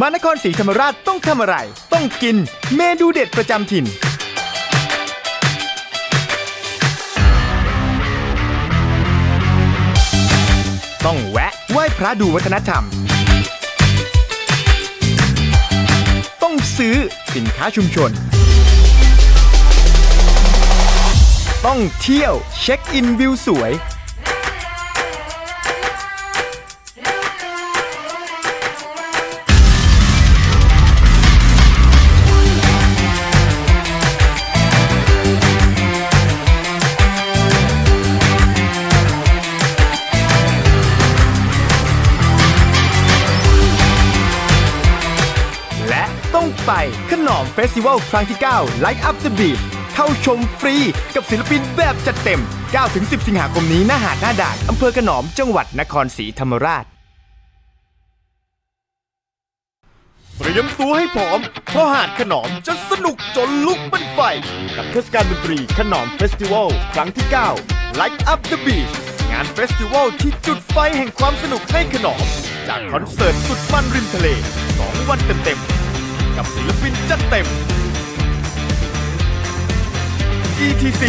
มานครศรีธรรมราชต้องทำอะไร ต้องกินเมนูเด็ดประจำถิ่น ต้องแวะไหว้พระดูวัฒนธรรม ต้องซื้อสินค้าชุมชน ต้องเที่ยวเช็คอินวิวสวย และต้องไปขนอมเฟสติวัลครั้งที่ 9 Light Up the Beat เข้าชมฟรีกับศิลปินแบบจัดเต็ม 9-10 สิงหาคมนี้หน้าหาดหน้าด่านอำเภอขนอมจังหวัดนครศรีธรรมราช เตรียมตัวให้พร้อม เพราะหาดขนอมจะสนุกจนลุกเป็นไฟ กับเทศกาลดนตรีขนอมเฟสติวัลครั้งที่ 9 Light Up the Beach งานเฟสติวัลที่จุดไฟแห่งความสนุกให้ขนอม จากคอนเสิร์ตสุดมันริมทะเล 2 วันเต็มๆ กับศิลปินจัดเต็ม ETC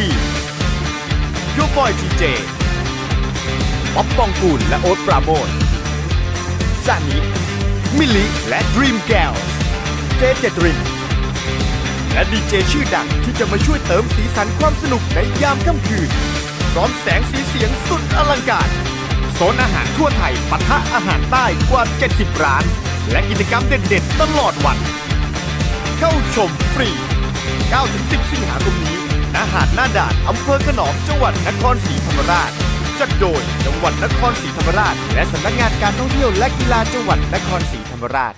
โยบอยทีเจป๊อปปองกูลและโอ๊ตปราโมทซานิมิลลิและ Dream g a l เจเจดริมและดีเจชื่อดังที่จะมาช่วยเติมสีสันความสนุกในยามค่ำคืน พร้อมแสงสีเสียงสุดอลังการ โซนอาหารทั่วไทยปะทะอาหารใต้กว่า 70 ร้าน และกิจกรรมเด็ดๆ ตลอดวัน เข้าชมฟรี 9-10 สิงหาคมนี้ณหาดหน้าด่านอำเภอขนอมจังหวัดนครศรีธรรมราช จัดโดยจังหวัดนครศรีธรรมราช และสำนักงานการท่องเที่ยวและกีฬาจังหวัดนครศรีธรรมราช